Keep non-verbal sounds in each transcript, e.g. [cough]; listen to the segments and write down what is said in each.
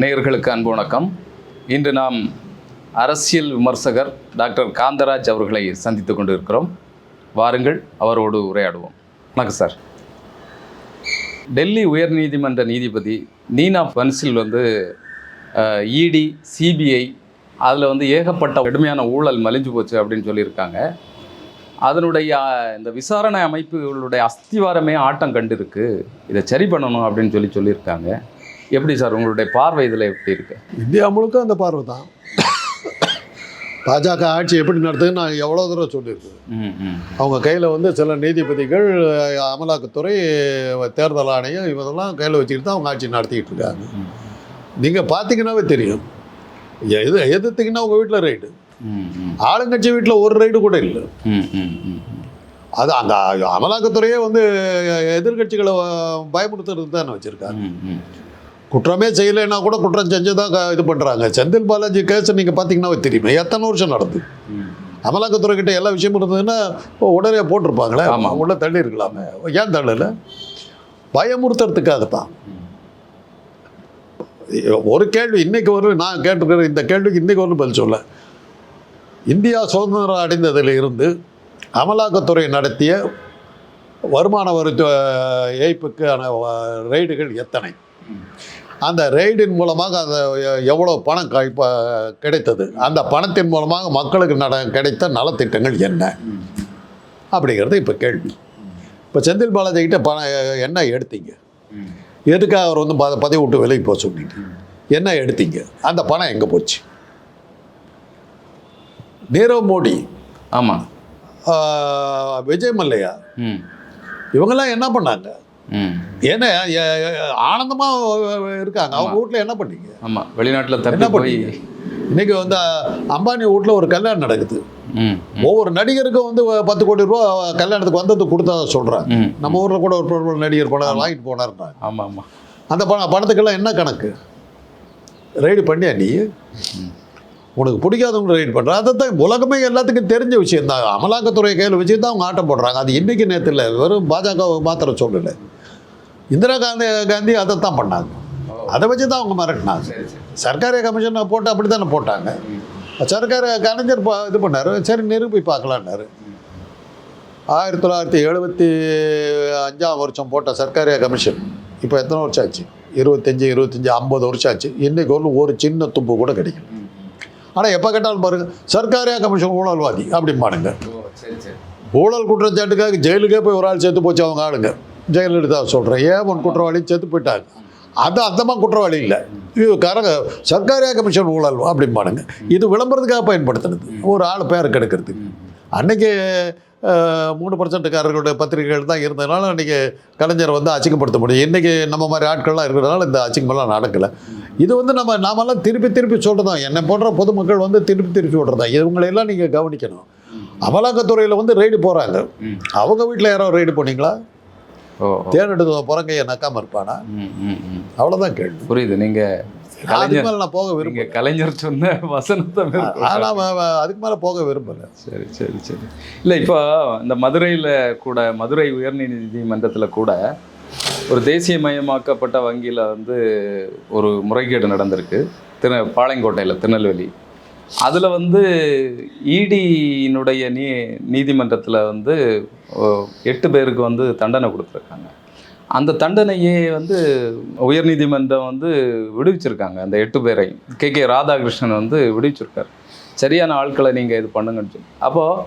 நேயர்களுக்கு அன்பு வணக்கம். இன்று நாம் அரசியல் விமர்சகர் டாக்டர் காந்தராஜ் அவர்களை சந்தித்து கொண்டிருக்கிறோம். வாருங்கள் அவரோடு உரையாடுவோம். வணக்கம் சார். டெல்லி உயர்நீதிமன்ற நீதிபதி நீனா பன்சில் வந்து இடி சிபிஐ அதில் வந்து ஏகப்பட்ட கடுமையான ஊழல் மலிஞ்சு போச்சு அப்படின்னு சொல்லியிருக்காங்க. அதனுடைய இந்த விசாரணை அமைப்புகளுடைய அஸ்திவாரமே ஆட்டம் கண்டிருக்கு. இதை சரி பண்ணணும் அப்படின்னு சொல்லி சொல்லியிருக்காங்க. எப்படி சார் உங்களுடைய பார்வை இதில் எப்படி இருக்கு? இந்தியா முழுக்க அந்த பார்வை தான். பாஜக ஆட்சி எப்படி நடத்துதுன்னு நான் எவ்வளோ தூரம் சொல்லியிருக்கேன். அவங்க கையில் வந்து சில நீதிபதிகள் அமலாக்கத்துறை தேர்தல் ஆணையம் இவதெல்லாம் கையில் வச்சுக்கிட்டு தான் அவங்க ஆட்சி நடத்திக்கிட்டு இருக்காங்க. நீங்கள் பார்த்தீங்கன்னாவே தெரியும். எது எதிர்த்தீங்கன்னா உங்கள் வீட்டில் ரைடு ஆளுங்கட்சி வீட்டில் ஒரு ரைடு கூட இல்லை. அது அந்த அமலாக்கத்துறையே வந்து எதிர்கட்சிகளை பயமுறுத்துறதுக்கு தானே வச்சுருக்காங்க. குற்றமே செய்யலைன்னா கூட குற்றம் செஞ்சு தான் இது பண்ணுறாங்க செந்தில் பாலாஜி கேஸ் நீங்கள் பார்த்தீங்கன்னா தெரியுமே. எத்தனை வருஷம் நடந்து. அமலாக்கத்துறை கிட்ட எல்லா விஷயமும் இருந்ததுன்னா உடனே போட்டிருப்பாங்களே. ஆமா. உள்ள தள்ளி இருக்கலாமே. ஏன் தள்ளல? பயமுறுத்துறதுக்காக தான் ஒரு கேள்வி இன்னைக்கு ஒரு நான் கேட்டிருக்கிற இந்த கேள்விக்கு இன்னைக்கு ஒரு பதில் சொல்ல. இந்தியா சுதந்திரம் அடைந்ததில் இருந்து அமலாக்கத்துறை நடத்திய வருமான வரி ஏய்ப்புக்கான ரெய்டுகள் எத்தனை? அந்த ரெய்டின் மூலமாக அந்த எவ்வளோ பணம் இப்ப கிடைத்தது? அந்த பணத்தின் மூலமாக மக்களுக்கு நட கிடைத்த நலத்திட்டங்கள் என்ன. அப்படிங்கிறது இப்போ கேள்வி. இப்போ செந்தில் பாலாஜி கிட்ட பணம் என்ன எடுத்தீங்க. எதுக்காக அவர் வந்து பத பதவி விட்டு விலகி போக சொன்னீங்க என்ன எடுத்தீங்க? அந்த பணம் எங்கே போச்சு? நீரவ் மோடி. ஆமாம் விஜய் மல்லையா? இவங்கெல்லாம் என்ன பண்ணாங்க? ஏன்னா ஆனந்தமா இருக்காங்க. அவங்க வீட்டில் என்ன பண்ணீங்க? ஆமாம் வெளிநாட்டில் என்ன போய் இன்னைக்கு வந்து அம்பானி வீட்டில் ஒரு கல்யாணம் நடக்குது. ம் ஒவ்வொரு நடிகருக்கும் வந்து பத்து கோடி ரூபா கல்யாணத்துக்கு வந்தது கொடுத்தா சொல்கிறாங்க ம் நம்ம ஊரில் கூட ஒரு பிரபல நடிகர் பணம் வாங்கிட்டு போனாருன்னாங்க ஆமாம் ஆமாம் அந்த பணம் பணத்துக்கெல்லாம் என்ன கணக்கு? ரைடு பண்ணியா நீ? உனக்கு பிடிக்காதவங்க ரைடு பண்ணுற அதை தான் உலகமே எல்லாத்துக்கும் தெரிஞ்ச விஷயம் தான் அமலாக்கத்துறை கையில் வச்சு தான் அவங்க ஆட்டம் போடுறாங்க. அது இன்னைக்கு நேற்று இல்லை வெறும் பாஜக மாத்திரம் சொல்லலை. இந்திரா காந்தி காந்தி அதை தான் பண்ணாங்க அதை வச்சு தான் அவங்க மிரட்டினாங்க. சரி சரி. சர்க்காரிய கமிஷனை போட்டு அப்படி தானே போட்டாங்க. சர்க்கார கலைஞர் இது பண்ணார். சரி நிரூபி பார்க்கலான்னாரு. ஆயிரத்தி தொள்ளாயிரத்தி எழுபத்தி அஞ்சாம் வருஷம் போட்ட சர்க்காரிய கமிஷன் இப்போ எத்தனை வருஷம் ஆச்சு? இருபத்தஞ்சி இருபத்தஞ்சி ஐம்பது வருஷம் ஆச்சு. இன்னைக்கு ஒரு ஒரு சின்ன தும்பு கூட கிடைக்கல. ம் ம். ஆனால் எப்போ கேட்டாலும் பாருங்க சர்க்காரியா கமிஷன் ஊழல்வாதி அப்படிம்பானுங்க. ஊழல் குற்றச்சாட்டுக்காக ஜெயிலுக்கே போய் ஒரு ஆள் செத்து போச்சு அவங்க ஆளுங்க. ஜெயலலிதா சொல்கிறேன் ஏன் ஒன் குற்றவாளி செத்து போயிட்டாங்க அது அந்தமாக குற்றவாளி இல்லை. இது கரக சர்க்காரியா கமிஷன் ஊழல் அப்படிம்பானுங்க. இது விளம்பரத்துக்காக பயன்படுத்தினது. ஒரு ஆள் பேரை கெடுக்கிறதுக்கு அன்னைக்கு அஹ், மூணு பர்சன்ட்டுக்காரர்களுடைய பத்திரிகைகள் தான் இருந்ததுனால அன்றைக்கி கலைஞரை வந்து அச்சிங்கப்படுத்த முடியும். இன்றைக்கி நம்ம மாதிரி ஆட்கள்லாம் இருக்கிறதுனால இந்த அச்சிங்கமெல்லாம் நடக்கலை. இது வந்து நம்ம நாமெல்லாம் திருப்பி திருப்பி சொல்கிறோம் என்னை போன்ற பொதுமக்கள் வந்து திருப்பி திருப்பி சொல்கிறதா இவங்களையெல்லாம் நீங்கள் கவனிக்கணும். அமலாக்கத்துறையில் வந்து ரெய்டு போகிறாங்க அவங்க வீட்டில் யாரோ ரெய்டு போனீங்களா? ஓ ஓ. தேர்ந்தெடுத்த பிறங்கைய நக்காம இருப்பானா? அவ்வளோதான் கேள்வி. புரியுது. நீங்கள் அதுக்கு மேலே நான் போக விரும்பல. நீங்கள் கலைஞர் சொன்ன வசனத்தை. ஆனால் அதுக்கு மேலே போக விரும்பலை. சரி சரி சரி. இல்லை இப்போ இந்த மதுரையில் கூட மதுரை உயர்நீதிமன்றத்தில் கூட ஒரு தேசியமயமாக்கப்பட்ட வங்கியில் வந்து ஒரு முறைகேடு நடந்திருக்கு. திரு பாளையங்கோட்டையில் திருநெல்வேலி. அதில் வந்து e ஈடியினுடைய நீ நீதிமன்றத்தில் வந்து எட்டு பேருக்கு வந்து தண்டனை கொடுத்துருக்காங்க. அந்த தண்டனையே வந்து உயர்நீதிமன்றம் வந்து விடுவிச்சிருக்காங்க. அந்த எட்டு பேரை கே. கே. ராதாகிருஷ்ணன் வந்து விடுவிச்சிருக்காரு. சரியான ஆட்களை நீங்கள் இது பண்ணுங்கன்னு சொல்லி. அப்போது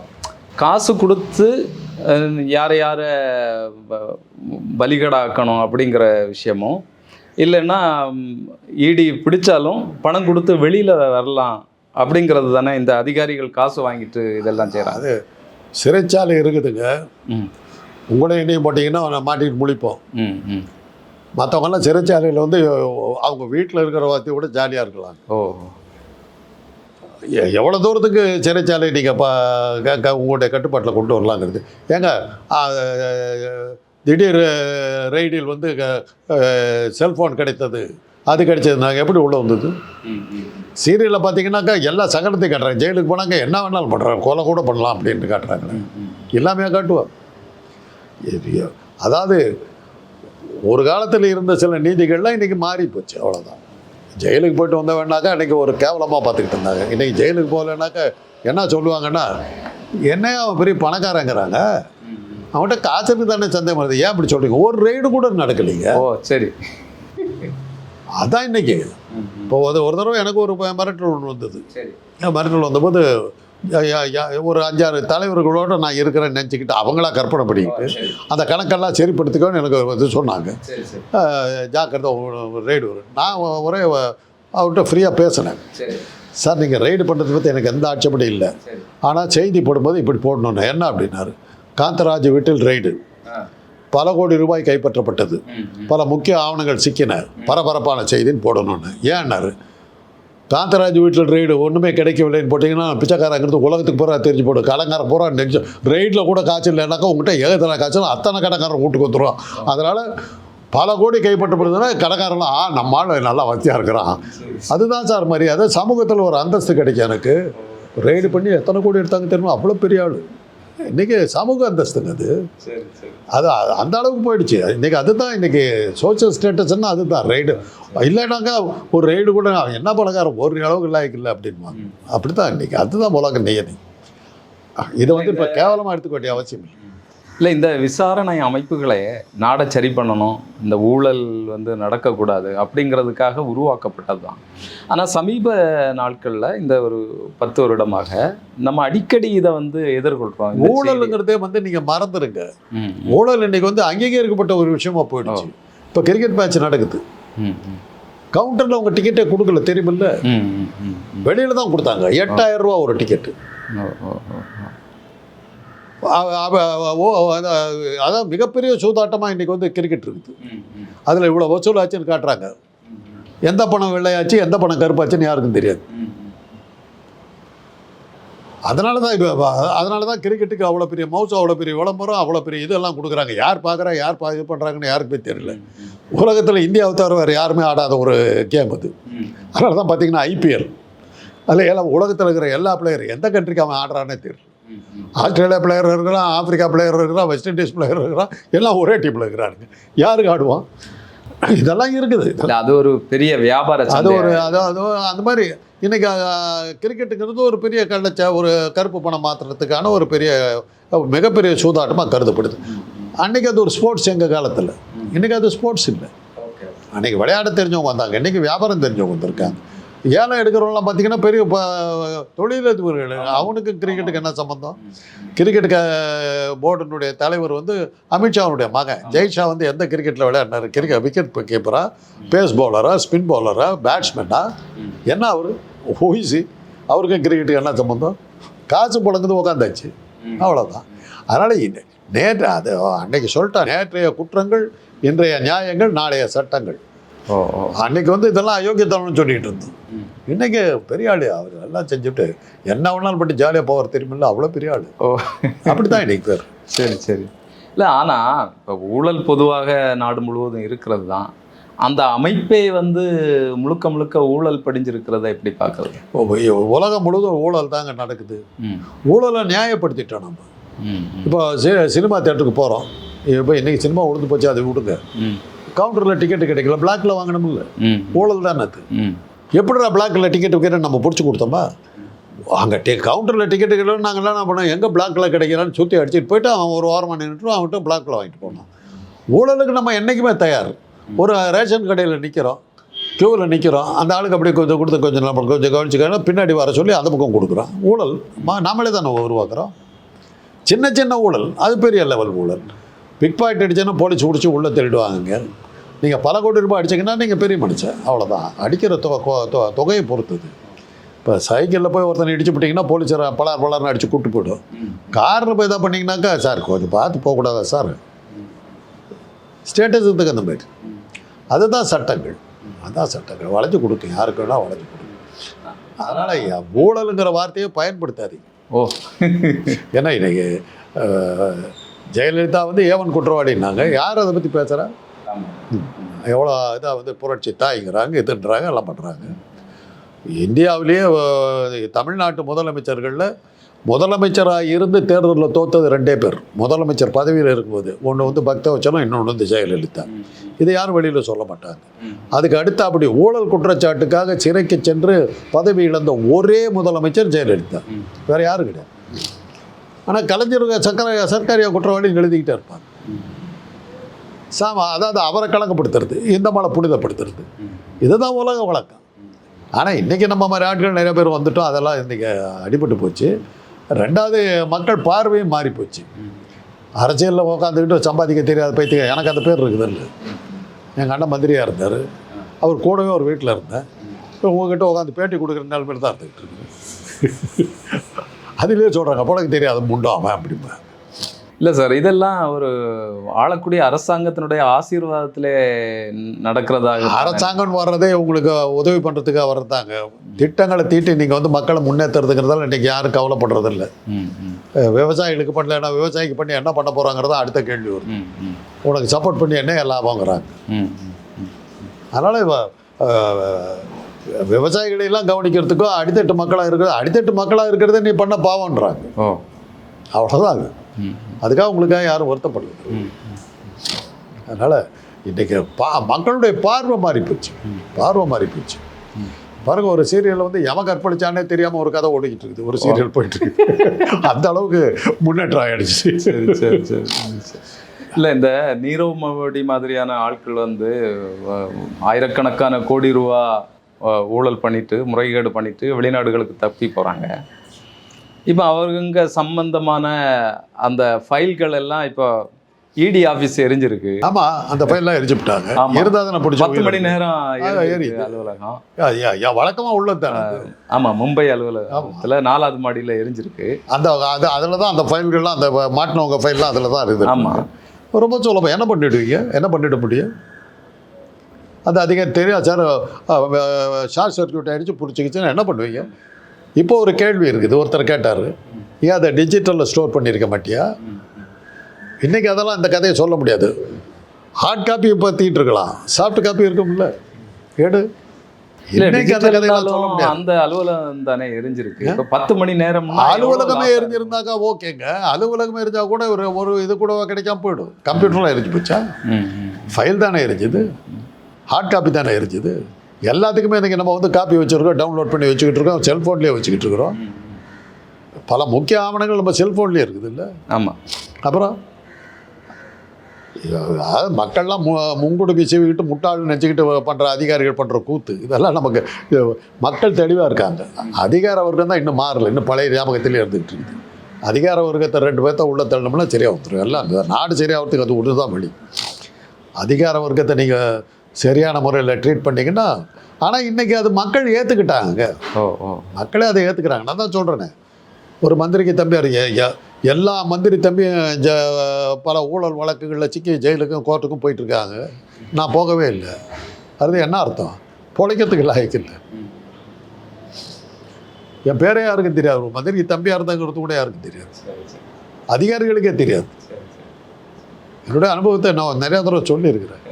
காசு கொடுத்து யாரை யாரை பலிகடாக்கணும் அப்படிங்கிற விஷயமும் இல்லைன்னா இடி e பிடிச்சாலும் பணம் கொடுத்து வெளியில் வரலாம் அப்படிங்கிறது தானே இந்த அதிகாரிகள் காசு வாங்கிட்டு இதெல்லாம் செய்கிறாங்க அது சிறைச்சாலை இருக்குதுங்க. ம். உங்களை என்னையும் போட்டிங்கன்னா நான் மாட்டிட்டு முழிப்போம். ம் ம். மற்றவங்கெல்லாம் சிறைச்சாலையில் வந்து அவங்க வீட்டில் இருக்கிற வார்த்தையை விட ஜாலியாக இருக்கலாம். ஓ. எவ்வளோ தூரத்துக்கு சிறைச்சாலை நீங்கள் பா க- க- உங்களுடைய கட்டுப்பாட்டில் கொண்டு வரலாங்கிறது. ஏங்க திடீர் ரெய்டில் வந்து செல்ஃபோன் கிடைத்தது. அது கிடைச்சது. நாங்கள் எப்படி உள்ளே வந்தது? ம் ம். சீரியலில் பார்த்தீங்கன்னாக்கா எல்லா சகலத்தையும் காட்டுறாங்க. ஜெயிலுக்கு போனாங்க என்ன வேணாலும் பண்ணுறாங்க கொலை கூட பண்ணலாம் அப்படின்ட்டு காட்டுறாங்க எல்லாமே காட்டுவார் இது அதாவது ஒரு காலத்தில் இருந்த சில நீதிகள்லாம் இன்றைக்கி மாறி போச்சு. அவ்வளோதான் ஜெயிலுக்கு போயிட்டு வந்தவனாக்கா அன்றைக்கி ஒரு கேவலமாக பார்த்துக்கிட்டு இருந்தாங்க. இன்றைக்கி ஜெயிலுக்கு போகலனாக்கா என்ன சொல்லுவாங்கன்னா என்னையா அவன் பெரிய பணக்காரங்கிறாங்க? அவன்கிட்ட காய்ச்சலுக்கு தானே சந்தேகம் வருது. ஏன் அப்படி சொல்கிறீங்க ஒரு ரைடு கூட நடக்கலைங்க. ஓ சரி. அதான் இன்னைக்கு. இப்போ ஒரு ஒரு தடவை எனக்கு ஒரு மிரட்டல் ஒன்று வந்தது. மிரட்டல் வந்தபோது ஒரு அஞ்சாறு தலைவர்களோட நான் இருக்கிறேன்னு நினச்சிக்கிட்டு அவங்களா கற்பனை பண்ணிக்கிட்டு அந்த கணக்கெல்லாம் சரிப்படுத்திக்கோன்னு எனக்கு இது சொன்னாங்க. ஜாக்கிரதை ரைடு வரும். நான் ஒரே அவர்கிட்ட ஃப்ரீயாக பேசினேன். சரி. நீங்கள் ரைடு பண்ணுறதை பற்றி எனக்கு எந்த ஆட்சேபனையும் இல்லை. ஆனால் செய்தி போடும்போது இப்படி போடணுன்னு என்ன? அப்படின்னாரு. காந்தராஜ் வீட்டில் ரைடு பல கோடி ரூபாய் கைப்பற்றப்பட்டது. பல முக்கிய ஆவணங்கள் சிக்கின. பரபரப்பான செய்தின்னு போடணும்னு. ஏன்னாரு காந்தராஜ் வீட்டில் ரெய்டு ஒன்றுமே கிடைக்கவில்லைன்னு போட்டிங்கன்னா பிச்சைக்காரங்கிறது உலகத்துக்கு பூரா தெரிஞ்சு போடும் கடங்காரன் பூரா நெஞ்சு ரெய்டில் கூட காய்ச்சல் இல்லைனாக்கா உங்கள்கிட்ட ஏகத்தனை காய்ச்சல் அத்தனை கடங்காரன் வீட்டுக்கு வந்துடும் அதனால் பல கோடி கைப்பற்றப்படுதுன்னா கடைக்காரன்லாம் ஆ நம்ம ஆள் நல்லா வசதியாக இருக்கிறான். அதுதான் சார் மரியாதை. சமூகத்தில் ஒரு அந்தஸ்து கிடைக்கும் எனக்கு. ரெய்டு பண்ணி எத்தனை கோடி எடுத்தாங்க தெரியுமா? அவ்வளோ பெரிய ஆள். இன்றைக்கி சமூக அந்தஸ்துங்க அது அது அந்த அளவுக்கு போயிடுச்சு. இன்னைக்கு அதுதான் இன்னைக்கு சோஷியல் ஸ்டேட்டஸ்ன்னா அதுதான் ரைடு இல்லைனாக்கா ஒரு ரைடு கூட என்ன பணக்காரன் ஒரு அளவுக்கு லாய்க்கு இல்லை அப்படின்வாங்க அப்படி தான் இன்னைக்கு. அதுதான் உலக நியதி. இதை வந்து இப்போ கேவலமாக எடுத்துக்க வேண்டிய அவசியம் இல்லை. இல்லை இந்த விசாரணை அமைப்புகளை நாடை சரி பண்ணணும் இந்த ஊழல் வந்து நடக்கக்கூடாது அப்படிங்கிறதுக்காக உருவாக்கப்பட்டது தான். ஆனால் சமீப நாட்களில் இந்த ஒரு பத்து வருடமாக நம்ம அடிக்கடி இதை வந்து எதிர்கொள்கிறோம். ஊழலுங்கிறதே வந்து நீங்கள் மறந்துடுங்க ஊழல் இன்னைக்கு வந்து அங்கீகரிக்கப்பட்ட ஒரு விஷயமா போயிடுச்சு. இப்போ கிரிக்கெட் மேட்ச் நடக்குது. கவுண்டரில் அவங்க டிக்கெட்டே கொடுக்கல தெரியுமில்ல. வெளியில தான் கொடுத்தாங்க. எட்டாயிரம் ரூபா ஒரு டிக்கெட்டு அதான் மிகப்பெரிய சூதாட்டமாக இன்றைக்கி வந்து கிரிக்கெட் இருக்குது. அதில் இவ்வளோ வசூல் ஆச்சுன்னு காட்டுறாங்க. எந்த பணம் வெள்ளையாச்சு எந்த பணம் கருப்பாச்சுன்னு யாருக்கும் தெரியாது. அதனால தான் இப்போ அதனால தான் கிரிக்கெட்டுக்கு அவ்வளோ பெரிய மவுஸ் அவ்வளோ பெரிய விளம்பரம் அவ்வளோ பெரிய இதெல்லாம் கொடுக்குறாங்க. யார் பார்க்குறா யார் பா இது பண்ணுறாங்கன்னு யாருக்குமே தெரியல. உலகத்தில் இந்தியாவை தவிர வேறு யாருமே ஆடாத ஒரு கேம் அது. அதனால தான் பார்த்தீங்கன்னா ஐபிஎல் அதில் எல்லாம் உலகத்தில் இருக்கிற எல்லா பிளேயர் எந்த கண்ட்ரிக்கு அவன் ஆடுறானே தெரியல. ஆஸ்திரேலியா பிளேயர் இருக்கிறான் ஆப்பிரிக்கா பிளேயர் இருக்கிறான் வெஸ்ட் இண்டீஸ் பிளேயர் இருக்கிறான் எல்லாம் ஒரே டீமில் இருக்கிறானுங்க. யாருக்கு ஆடுவான்? இதெல்லாம் இருக்குது. அது ஒரு பெரிய வியாபார அது. ஒரு அது அது அந்த மாதிரி இன்னைக்கு கிரிக்கெட்டுங்கிறது ஒரு பெரிய கள்ளச்ச ஒரு கருப்பு பணம் மாற்றுறதுக்கான ஒரு பெரிய மிகப்பெரிய சூதாட்டமாக கருதப்படுது. அன்னைக்கு அது ஒரு ஸ்போர்ட்ஸ் எங்கள் காலத்தில். இன்னைக்கு அது ஸ்போர்ட்ஸ் இல்லை. அன்னைக்கு விளையாட தெரிஞ்சவங்க வந்தாங்க. இன்னைக்கு வியாபாரம் தெரிஞ்சவங்க வந்திருக்காங்க. ஏலம் எடுக்கிறவங்களாம் பார்த்தீங்கன்னா பெரிய ப- தொழிலதிபர்கள். அவனுக்கு கிரிக்கெட்டுக்கு என்ன சம்மந்தம் கிரிக்கெட்டுக்கு போர்டினுடைய தலைவர் வந்து அமித்ஷாவுடைய மகன். ஜெய்ஷா வந்து எந்த கிரிக்கெட்டில் விளையாடினாரு? கிரிக்கெட் விக்கெட் கீப்பரா பேஸ் பவுலரா ஸ்பின் பவுலரா பேட்ஸ்மேனா. என்ன அவர்? ஓய்சி அவருக்கும் கிரிக்கெட்டுக்கு என்ன சம்மந்தம் காசு புழங்குது உட்காந்தாச்சு ம். அவ்வளோதான் அதனால் நேற்று அது அன்னைக்கு சொல்லிட்டா நேற்றைய குற்றங்கள் இன்றைய நியாயங்கள் நாளைய சட்டங்கள். அன்னைக்கு வந்து இதெல்லாம் அயோக்கியத்தனம்னு சொல்லிட்டு இருந்தோம். இன்னைக்கு பெரிய ஆள் அவர் எல்லாம் செஞ்சுட்டு என்ன வேணாலும் பட்டு ஜாலியாக போவார் தெரியுமில்ல அவ்வளோ பெரிய ஆள். ஓ. அப்படிதான் இன்னைக்கு பேர். சரி சரி. இல்லை ஆனால் இப்போ ஊழல் பொதுவாக நாடு முழுவதும் இருக்கிறது தான் அந்த அமைப்பே வந்து முழுக்க முழுக்க ஊழல் படிஞ்சிருக்கிறத எப்படி பார்க்கறது? உலகம் முழுவதும் ஊழல் தாங்க நடக்குது. ஊழலை நியாயப்படுத்திட்டோம் நம்ம. இப்போ சி- சினிமா தேட்டருக்கு போகிறோம் இப்போ இன்னைக்கு சினிமா உழுந்து போச்சு அதை விடுங்க. கவுண்டரில் டிக்கெட் கிடைக்கல பிளாக்ல வாங்கணும்ல ஊழல் தானே அது. ம். எப்படிடா பிளாக்ல டிக்கெட் விற்கிறேன் நம்ம பிடிச்சி கொடுத்தோமா? அங்கே டே கவுண்டரில் டிக்கெட் கிடைக்கல நாங்கள் என்ன பண்ணோம்? எங்கே பிளாக்ல கிடைக்கலான்னு சுற்றி அடிச்சுட்டு போயிட்டு அவன் ஒரு வாரமாக நின்றுட்டு அவன்கிட்ட பிளாக்ல வாங்கிட்டு போனோம் ஊழலுக்கு நம்ம என்றைக்குமே தயார். ஒரு ரேஷன் கடையில் நிற்கிறோம் க்யூவில் நிற்கிறோம் அந்த ஆளுக்கு அப்படியே கொஞ்சம் கொடுத்து கொஞ்சம் நம்ம கொஞ்சம் கவனிச்சுக்கணும் பின்னாடி வர சொல்லி அந்த பக்கம் கொடுக்குறோம். ஊழல் மா- நாமளே தானே உருவாக்குறோம். சின்ன சின்ன ஊழல் அது பெரிய லெவல் ஊழல். பிக் பாக்கெட் அடிச்சேன்னா போலீஸ் பிடிச்சி உள்ளே திருடுவாங்க நீங்கள் பல கோடி ரூபாய் அடிச்சீங்கன்னா நீங்கள் பெரிய மனுஷன். அவ்வளோதான் அடிக்கிற தொகை தொகையை பொறுத்தது. இப்போ சைக்கிளில் போய் ஒருத்தனை இடிச்சு விட்டிங்கன்னா போலீஸ் பலார் பலார்னு அடித்து கூப்பிட்டு போய்டும். காரில் போய் இதாக பண்ணிங்கனாக்கா சார் கொஞ்சம் பார்த்து போகக்கூடாதா சார்? ஸ்டேட்டஸுக்கு அந்த மாதிரி. அதுதான் சட்டங்கள். அதான் சட்டங்கள். வளைஞ்சு கொடுக்கும் யாருக்கு வேணால் வளைஞ்சு கொடுக்கும் அதனால் ஊழலுங்கிற வார்த்தையை பயன்படுத்தாதீங்க. ஓ. ஏன்னா இன்னைக்கு ஜெயலலிதா வந்து ஏவன் குற்றவாளின்னாங்க யார் அதை பற்றி பேசுகிறா எவ்வளோ இதாக வந்து புரட்சி தாய்ங்கிறாங்க இதுன்றாங்க எல்லாம் பண்ணுறாங்க இந்தியாவிலேயே தமிழ்நாட்டு முதலமைச்சர்களில் முதலமைச்சராக இருந்து தேர்தலில் தோத்தது ரெண்டே பேர். முதலமைச்சர் பதவியில் இருக்கும்போது ஒன்று வந்து பக்தவச்சலம் இன்னொன்று வந்து ஜெயலலிதா. இதை யாரும் வெளியில் சொல்ல மாட்டாங்க? அதுக்கு அடுத்து அப்படி ஊழல் குற்றச்சாட்டுக்காக சிறைக்கு சென்று பதவி இழந்த ஒரே முதலமைச்சர் ஜெயலலிதா. வேற யாரும் கிடையாது. ஆனால் கலைஞர் சர்க்கரை சர்க்காரியா குற்றவாளின்னு எழுதிக்கிட்டே இருப்பாங்க சாமா அதாவது அவரை கலங்கப்படுத்துறது இந்த மலை புனிதப்படுத்துறது. இதுதான் உலக வழக்கம். ஆனால் இன்றைக்கி நம்ம மாதிரி ஆட்கள் நிறைய பேர் வந்துட்டோம் அதெல்லாம் இன்றைக்கி அடிபட்டு போச்சு. ரெண்டாவது மக்கள் பார்வையும் மாறி போச்சு. அரசியலில் உட்காந்துக்கிட்டு சம்பாதிக்க தெரியாத பைத்தியம் எனக்கு அந்த பேர் இருக்குது இல்லை. எங்கள் அண்ணன் மந்திரியாக இருந்தார். அவர் கூடவே ஒரு வீட்டில் இருந்தேன். இப்போ உங்ககிட்ட உட்காந்து பேட்டி கொடுக்குற நிலைமையில் தான் இருந்துக்கிட்டு இருக்கு அதுலேயே சொல்கிறாங்க புலக்கு தெரியாத முண்டோ அவன் அப்படிம்பா. இல்லை சார் இதெல்லாம் ஒரு ஆளக்கூடிய அரசாங்கத்தினுடைய ஆசீர்வாதத்திலே நடக்கிறதாக அரசாங்கம் வர்றதே உங்களுக்கு உதவி பண்ணுறதுக்காக வர்றதாங்க திட்டங்களை தீட்டி நீங்கள் வந்து மக்களை முன்னேற்றுறதுங்கிறதால இன்றைக்கி யாரும் ம், அஹ் விவசாயிகளுக்கு பண்ணலன்னா விவசாயிக்கு பண்ணி என்ன பண்ண போகிறாங்கிறத அடுத்த கேள்வி வரும். உனக்கு சப்போர்ட் பண்ணி என்ன லாபங்கிறாங்க. அதனால் விவசாயிகளையெல்லாம் கவனிக்கிறதுக்கோ அடித்தட்டு மக்களாக இருக்கிறது அடித்தட்டு மக்களாக இருக்கிறத நீ பண்ண பாவம்ன்றாங்க. ஓ. அவ்வளோதான் அது. அதுக்காக உங்களுக்காக யாரும் வருத்தப்படல. அதனால் இன்றைக்கி பா மக்களுடைய பார்வை மாறி போச்சு. பார்வை மாறி போச்சு. பாருங்க ஒரு சீரியலில் வந்து எவன் கற்பழிச்சானே தெரியாமல் ஒரு கதை ஓடிக்கிட்டு இருக்குது. ஒரு சீரியல் போயிட்டு இருக்கு அந்த அளவுக்கு முன்னேற்றம் ஆயிடுச்சு. சரி சரி சரி. இல்ல இந்த நீரவ் மோடி மாதிரியான ஆட்கள் வந்து ஆயிரக்கணக்கான கோடி ரூபா ஊழல் பண்ணிட்டு முறைகேடு பண்ணிட்டு வெளிநாடுகளுக்கு தப்பி போறாங்க. இப்போ அவங்க சம்பந்தமான அந்த ஃபைல்கள் எல்லாம் இப்போ இடி ஆபீஸ் எரிஞ்சிருக்கு. ஆமா அந்த பையன்லாம் எரிஞ்சு விட்டாங்க ஆமா. இருந்தால் தானே பிடிச்சி பத்து மணி நேரம் எரியுது. அலுவலகம். வழக்கமாக உள்ளது தானே. ஆமா மும்பை அலுவலகத்துல நாலாவது மாடியில எரிஞ்சிருக்கு. அந்த அது அதில் தான் அந்த ஃபைல்கள்லாம் அந்த மாட்டினவங்க ஃபைல்லாம் அதில் தான் இருக்குது. ஆமா. ரொம்ப சுலபம் என்ன பண்ணிடுவீங்க என்ன பண்ணிட முடியும் அது அதிகம் தெரியாது சார் ஷார்ட் சர்க்யூட் ஆகிடுச்சு பிடிச்சிக்கிச்சுன்னா என்ன பண்ணுவீங்க? இப்போ ஒரு கேள்வி இருக்குது. ஒருத்தர் கேட்டார். ஏன் அதை டிஜிட்டலில் ஸ்டோர் பண்ணியிருக்க மாட்டியா? இன்றைக்கி அதெல்லாம் இந்த கதையை சொல்ல முடியாது. ஹார்ட் காப்பி பற்றிட்டு இருக்கலாம். சாஃப்ட் காப்பி இருக்கும்ல. கேடு அந்த அந்த அலுவலகம் தானே எரிஞ்சிருக்கு. இப்ப பத்து மணி நேரம் அலுவலகமே எரிஞ்சிருந்தாக்கா ஓகேங்க. அலுவலகமே எரிஞ்சா கூட ஒரு ஒரு இது கூட கிடைக்காம போயிடும். கம்ப்யூட்டர்லாம் எரிஞ்சு போச்சா? ஃபைல் தானே எரிஞ்சுது? ஹார்ட் காப்பி தானே எரிஞ்சுது எல்லாத்துக்குமே இன்றைக்கி நம்ம வந்து காப்பி வச்சுருக்கோம் டவுன்லோட் பண்ணி வச்சுக்கிட்டு இருக்கோம் செல்ஃபோன்லேயே வச்சுக்கிட்டு இருக்கிறோம் பல முக்கிய ஆவணங்கள் நம்ம செல்ஃபோன்லேயே இருக்குது இல்லை ஆமா. அப்புறம்? அதாவது மக்கள்லாம் மு முங்குடுக்கு செவிக்கிட்டு முட்டாள் நினச்சிக்கிட்டு பண்ணுற அதிகாரிகள் பண்ணுற கூத்து இதெல்லாம் நமக்கு மக்கள் தெளிவாக இருக்காங்க. அதிகார வர்க்கம் தான் இன்னும் மாறல இன்னும் பழைய ஞாபகத்திலே இருந்துகிட்டு இருக்குது. அதிகார வர்க்கத்தை ரெண்டு பேர்த்த உள்ள தள்ளணும்னா சரியாக வந்துடும் எல்லாம் நாடு சரியாகிறதுக்கு அது ஒன்று தான் வழி. அதிகார வர்க்கத்தை நீங்கள் சரியான முறையில் ட்ரீட் பண்ணீங்கன்னா ஆனால் இன்றைக்கி அது மக்கள் ஏற்றுக்கிட்டாங்க ஓ ஓ. மக்களே அதை ஏற்றுக்கிறாங்க நான் தான் சொல்கிறேனே ஒரு மந்திரிக்கு எ- எல்லா மந்திரி தம்பியும் ஜ பல ஊழல் வழக்குகளில் சிக்கி ஜெயிலுக்கும் கோர்ட்டுக்கும் போயிட்டுருக்காங்க. நான் போகவே இல்லை. அது என்ன அர்த்தம்? பொழைக்கிறதுக்கு லாய்க்கு இல்லை. என் பேரே யாருக்கும் தெரியாது. ஒரு மந்திரிக்கு தம்பியாக இருந்தாங்கிறது கூட யாருக்கும் தெரியாது. அதிகாரிகளுக்கே தெரியாது. என்னுடைய அனுபவத்தை நான் நிறையா தடவை சொல்லியிருக்கிறேன்.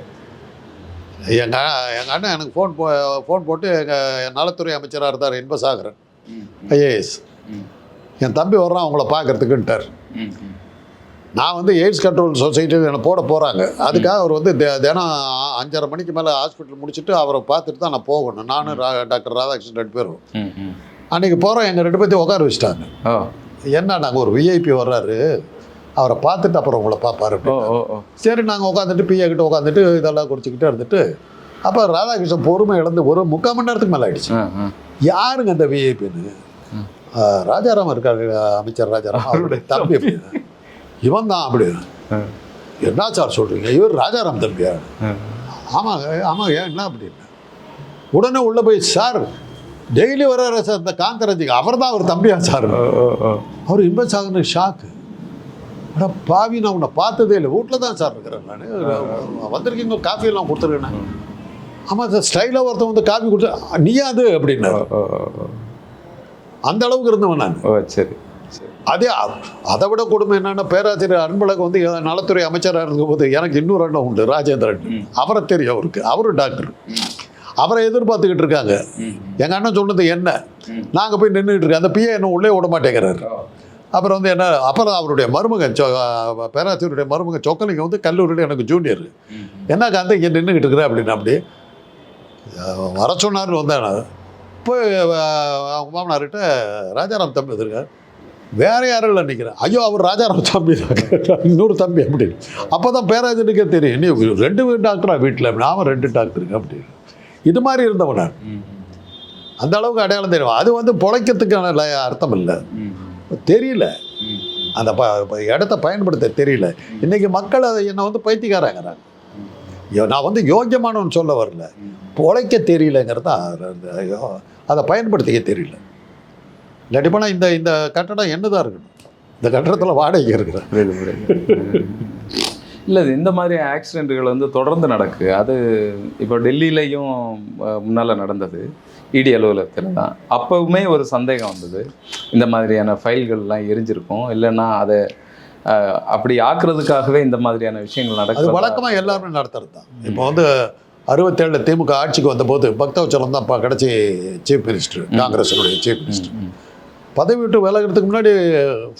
எங்கள் எங்கள் அண்ணன் எனக்கு ஃபோன் போ ஃபோன் போட்டு எங்கள் நலத்துறை அமைச்சராக இருந்தார் இன்பசாகரன் ஐஏஎஸ். என் தம்பி வர்றான் அவங்கள பார்க்கறதுக்குன்ட்டார் நான் வந்து எய்ட்ஸ் கண்ட்ரோல் சொசைட்டி என்னை போட போகிறாங்க அதுக்காக அவர் வந்து தெ- தினம் அஞ்சரை மணிக்கு மேலே ஹாஸ்பிட்டல் முடிச்சுட்டு அவரை பார்த்துட்டு தான் நான் போகணும். நானும் ரா டாக்டர் ராதாகிருஷ்ணன் ரெண்டு பேரும். அன்றைக்கி போகிறோம் எங்கள் ரெண்டு பேர்த்தையும் உட்கார வச்சுட்டாங்க. என்ன நாங்கள் ஒரு விஐபி வர்றாரு. அவரை பார்த்துட்டு அப்புறம் உங்களை பார்ப்பாரு சரி நாங்கள் உட்காந்துட்டு பிஏ கிட்ட உட்காந்துட்டு இதெல்லாம் குடிச்சிக்கிட்டே இருந்துட்டு அப்போ ராதாகிருஷ்ணன் பொறுமை இழந்து ஒரு முக்கால் மணி நேரத்துக்கு மேலே ஆயிடுச்சு. யாருங்க அந்த விஐபின்னு ராஜாராம் இருக்காரு அமைச்சர் ராஜாராம். அவருடைய தம்பி அப்படின்னு. இவன். தான் அப்படி. என்ன சார் சொல்கிறீங்க இவர் ராஜாராம் தம்பியா. ஆமாங்க ஆமாங்க என்ன அப்படின்னு உடனே உள்ளே போய் சார் டெய்லி வர்றாரு சார் இந்த காந்தராஜுக்கு. அவர் தான் அவர் தம்பியா சார்? அவர் இன்பசாகரனுக்கு ஷாக்கு அட பாவி நான் உன்னை பார்த்ததே இல்லை. வீட்டில் தான் சார் இருக்கிறேன் நான். வந்திருக்கீங்க காஃபி எல்லாம் கொடுத்துருக்கேன் ஆமாம் சார் ஸ்டைலாக ஒருத்தன் வந்து காஃபி கொடுத்து நீயா அது? ஓ அந்த அளவுக்கு இருந்தவன் நான். ஓ சரி அதே அதை விட கொடுமை என்னன்னா பேராசிரியர் அன்பழகன் வந்து நலத்துறை அமைச்சராக இருக்கும்போது எனக்கு இன்னொரு அண்ணன் உண்டு ராஜேந்திரன். அவரை தெரியும் அவருக்கு. அவரும் டாக்டர். அவரை எதிர்பார்த்துக்கிட்டு இருக்காங்க. எங்கள் அண்ணன் சொன்னது என்ன? நாங்கள் போய் நின்றுட்டு இருக்கோம். அந்த பிஏ என்ன உள்ளே விட மாட்டேங்கிறாரு. அப்புறம் வந்து என்ன அப்புறம் அவருடைய மருமகன் சோ பேராசிரியருடைய மருமகன் சொக்கலிங்க வந்து கல்லூரியில் எனக்கு ஜூனியர் என்ன காந்த இங்கே நின்றுக்கிட்டு இருக்கிறேன் அப்படின்னு அப்படி. வர சொன்னார்னு வந்தேன் நான். போய் அவங்க மாமனார்கிட்ட ராஜாராம் தம்பி வந்திருக்கார். வேற யாரும் இல்லை நிற்கிறேன் ஐயோ அவர் ராஜாராம் தம்பி தான். [laughs] இன்னொரு தம்பி அப்படின்னு. அப்போ தான் பேராஜனுக்கே தெரியும். நீ ரெண்டு டாக்டரா வீட்டில் நான் ரெண்டு டாக்டருங்க அப்படின்னு. இது மாதிரி இருந்தவன் நான். அந்த அளவுக்கு அடையாளம் தெரியும். அது வந்து பொழைக்கிறதுக்கான அர்த்தம் இல்லை. தெரியல. அந்த ப இடத்த பயன்படுத்த தெரியல. இன்னைக்கு மக்கள் அதை என்னை வந்து பைத்தியக்காரங்கிறாங்க. யோ- நான் வந்து யோக்கியமானவன் சொல்ல வரல. பொழைக்க தெரியலங்கிறது தான் அது- பயன்படுத்திக்க தெரியல. இல்லாட்டி போனால் இந்த இந்த கட்டடம் என்னதான் இருக்கணும் இந்த கட்டடத்தில் வாடகை இருக்கிறேன் இல்லை இந்த மாதிரி ஆக்சிடென்ட்டுகள் வந்து தொடர்ந்து நடக்கு. அது இப்போ டெல்லியிலையும் முன்னால் நடந்தது. இடி அலுவலகத்தில் தான். அப்போவுமே ஒரு சந்தேகம் வந்தது. இந்த மாதிரியான ஃபைல்கள்லாம் எரிஞ்சிருக்கும். இல்லைன்னா அதை அப்படி ஆக்குறதுக்காகவே இந்த மாதிரியான விஷயங்கள் நடக்குது வழக்கமாக எல்லாருமே நடத்துறது தான். இப்போ வந்து அறுபத்தேழில் திமுக ஆட்சிக்கு வந்தபோது பக்தவச்சலம் தான் இப்போ கடைசி சீஃப் மினிஸ்டர் காங்கிரஸினுடைய சீஃப் மினிஸ்டர் பதவி விட்டு விலகிறதுக்கு முன்னாடி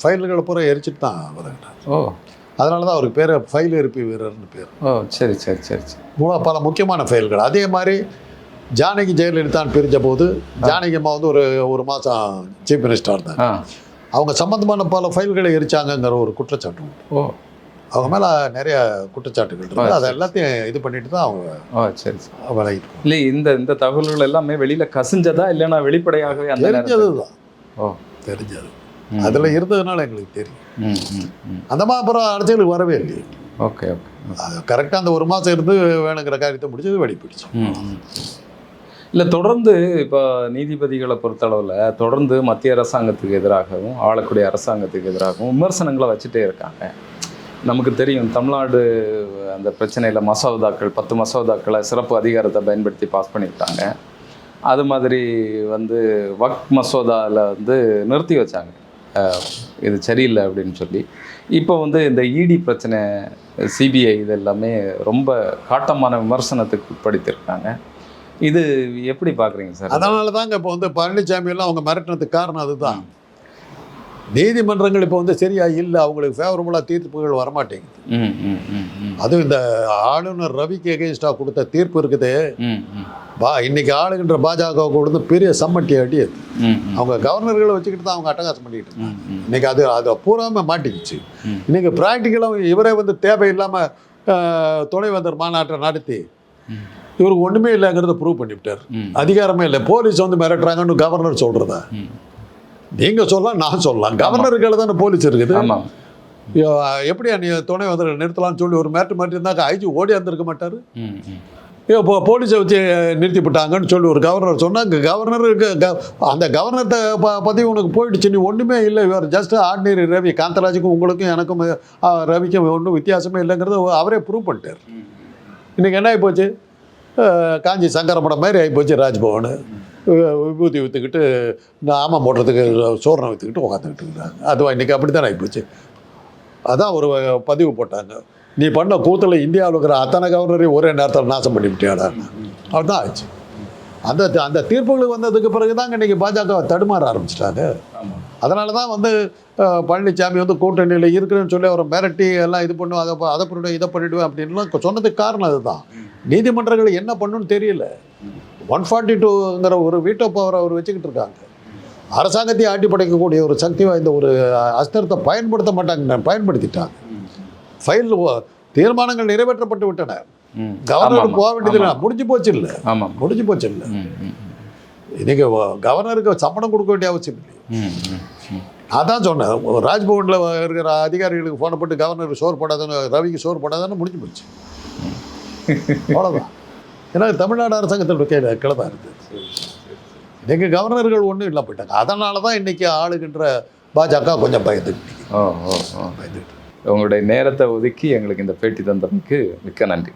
ஃபைல்களை பூரா எரிச்சிட்டு தான் விலகினார் ஓ. அதனால தான் அவருக்கு பேர் ஃபைல் எரிப்பி வீரர்னு பேர். ஓ சரி சரி சரி சரி. பல முக்கியமான ஃபைல்கள். அதே மாதிரி ஜானகி ஜெயலலிதான் பிரிஞ்ச போது ஜானகி அம்மா வந்து ஒரு ஒரு மாதம் சீஃப் மினிஸ்டர் இருந்தாங்க. அவங்க சம்பந்தமான பல ஃபைல்களை எரிச்சாங்கங்கிற ஒரு குற்றச்சாட்டு உண்டு. ஓ. அவங்க மேலே நிறைய குற்றச்சாட்டுகள் இருக்கு. அதை எல்லாத்தையும் இது பண்ணிட்டு தான் அவங்க ஓ சரி விலகிட்டு இல்லை இந்த இந்த தகவல்கள் எல்லாமே வெளியில் கசிஞ்சதா இல்லைன்னா வெளிப்படையாகவே அந்த தெரிஞ்சது தான் ஓ. தெரிஞ்சது. அதில் இருந்ததுனால எங்களுக்கு தெரியும். அந்த மாதிரி அப்புறம் அரசியலுக்கு வரவே இல்லையே. Okay okay. அது கரெக்டாக அந்த ஒரு மாதம் இருந்து வேணுங்கிற காரியத்தை முடிச்சது வெடி பிடிச்சு இல்லை தொடர்ந்து இப்போ நீதிபதிகளை பொறுத்தளவில் தொடர்ந்து மத்திய அரசாங்கத்துக்கு எதிராகவும் ஆளக்கூடிய அரசாங்கத்துக்கு எதிராகவும் விமர்சனங்களை வச்சுட்டே இருக்காங்க. நமக்கு தெரியும் தமிழ்நாடு அந்த பிரச்சனையில் மசோதாக்கள் பத்து மசோதாக்களை சிறப்பு அதிகாரத்தை பயன்படுத்தி பாஸ் பண்ணிவிட்டாங்க அது மாதிரி வந்து வக் மசோதாவில் வந்து நிறுத்தி வச்சாங்க. இது சரியில்லை அப்படின்னு சொல்லி. இப்போ வந்து இந்த இடி பிரச்சனை சிபிஐ இது எல்லாமே ரொம்ப காட்டமான விமர்சனத்துக்கு உட்படுத்தியிருக்காங்க. இது எப்படி பார்க்குறீங்க சார்? அதனால தாங்க இப்போ வந்து பழனிசாமி எல்லாம் அவங்க மிரட்டினதுக்கு காரணம் அதுதான். நீதிமன்றங்கள் இப்போ வந்து சரியா இல்லை அவங்களுக்கு ஃபேவரபுளாக தீர்ப்புகள் வரமாட்டேங்குது. அதுவும் இந்த ஆளுநர் ரவிக்கு எகென்ஸ்டாக கொடுத்த தீர்ப்பு இருக்குது. பா இன்னைக்கு ஆளுகின்ற பாஜக கொடுத்து பெரிய சம்மட்டி அடி அது ம் ம். அவங்க கவர்னர்களை வச்சுக்கிட்டு தான் அவங்க அட்டகாசம் பண்ணிட்டு இருந்தாங்க இன்னைக்கு அது அது பூராம மாட்டிக்கிச்சு. இன்னைக்கு ப்ராக்டிக்கலாக இவரே வந்து தேவையில்லாமல் துணைவேந்தர் மாநாட்டை நடத்தி. இவருக்கு ஒன்றுமே இல்லைங்கிறத ப்ரூவ் பண்ணிவிட்டார். அதிகாரமே இல்லை. போலீஸ் வந்து மிரட்டுறாங்கன்னு கவர்னர் சொல்கிறதா. நீங்கள் சொல்லலாம் நான் சொல்லலாம். கவர்னருக்கு தானே போலீஸ் இருக்குது. எப்படியா நீ துணை வந்து நிறுத்தலாம்னு சொல்லி ஒரு மிரட்டு மாட்டி இருந்தாக்க ஐஜி ஓடி வந்திருக்க மாட்டார்? இப்போ போலீஸை வச்சு நிறுத்தி விட்டாங்கன்னு சொல்லி ஒரு கவர்னர் சொன்னால் கவர்னருக்கு அந்த கவர்னர்கிட்ட ப பதவி உனக்கு போயிடுச்சு. நீ ஒன்றுமே இல்லை. இவர் ஜஸ்ட் ஆர்டினரி ரவி. காந்தராஜுக்கும் உங்களுக்கும் எனக்கும் ரவிக்கும் ஒன்றும் வித்தியாசமே இல்லைங்கிறத அவரே ப்ரூவ் பண்ணிட்டார். இன்றைக்கி என்ன ஆகிப்போச்சு அஹ், காஞ்சி சங்கரமடம் மாதிரி ஆகிப்போச்சு ராஜ்பவன். விபூதி விற்றுக்கிட்டு ஆமாம் போடுறதுக்கு சோரணம் விற்றுக்கிட்டு உட்காந்துக்கிட்டு இருக்கிறாங்க அதுவா இன்றைக்கி அப்படி தானே ஆகிப்போச்சு அதான் ஒரு பதிவு போட்டாங்க. நீ பண்ண கூத்தில் இந்தியாவில் இருக்கிற அத்தனை கவர்னரையும் ஒரே நேரத்தில் நாசம் பண்ணிவிட்டியாடா. அதுதான் ஆச்சு. அந்த அந்த தீர்ப்புகள் வந்ததுக்கு பிறகு தாங்க இன்றைக்கி பாஜக தடுமாற ஆரம்பிச்சிட்டாங்க அதனால தான் வந்து பழனிசாமி வந்து கூட்டணியில் இருக்கிறேன்னு சொல்லி அவரை மிரட்டி எல்லாம் இது பண்ணும் அதை அதை பண்ணிவிடுவேன் இதை பண்ணிவிடுவேன் அப்படின்லாம் சொன்னதுக்கு காரணம் அதுதான். நீதிமன்றங்கள் என்ன பண்ணுன்னு தெரியல. ஒன் ஃபார்ட்டி டூங்கிற ஒரு வீட்டோ பவர் அவர் வச்சுக்கிட்டு இருக்காங்க. அரசாங்கத்தை ஆட்டி படைக்கக்கூடிய ஒரு சக்தி வாய்ந்த ஒரு அஸ்திரத்தை பயன்படுத்த மாட்டாங்க பயன்படுத்திட்டாங்க. ஃபைல் தீர்மானங்கள் நிறைவேற்றப்பட்டு விட்டன. ம் கவர்னருக்கு போக வேண்டியதில்லை முடிஞ்சு போச்சு இல்லை. ஆமாம். முடிஞ்சு போச்சு இல்லை. இன்னைக்கு கவர்னருக்கு சம்பளம் கொடுக்க வேண்டிய அவசியம் இல்லை ம் ம் ம். நான் தான் சொன்னேன். ராஜ்பவனில் இருக்கிற அதிகாரிகளுக்கு ஃபோனை போட்டு கவர்னருக்கு சோறு போடாதான்னு ரவிக்கு சோறு போடாதான்னு முடிஞ்சு போச்சு. அவ்வளோதான் ஏன்னா தமிழ்நாடு அரசாங்கத்தோட கையில் கிளம்பா இருக்குது இன்னைக்கு கவர்னர்கள் ஒன்றும் இல்லை போயிட்டாங்க. அதனால தான் இன்னைக்கு ஆளுகின்ற பாஜக கொஞ்சம் பயந்துக்கிட்டு ஓ ஓ ஓ. பயந்துக்கிட்டு உங்களுடைய நேரத்தை ஒதுக்கி எங்களுக்கு இந்த பேட்டி தந்தமைக்கு மிக்க நன்றி.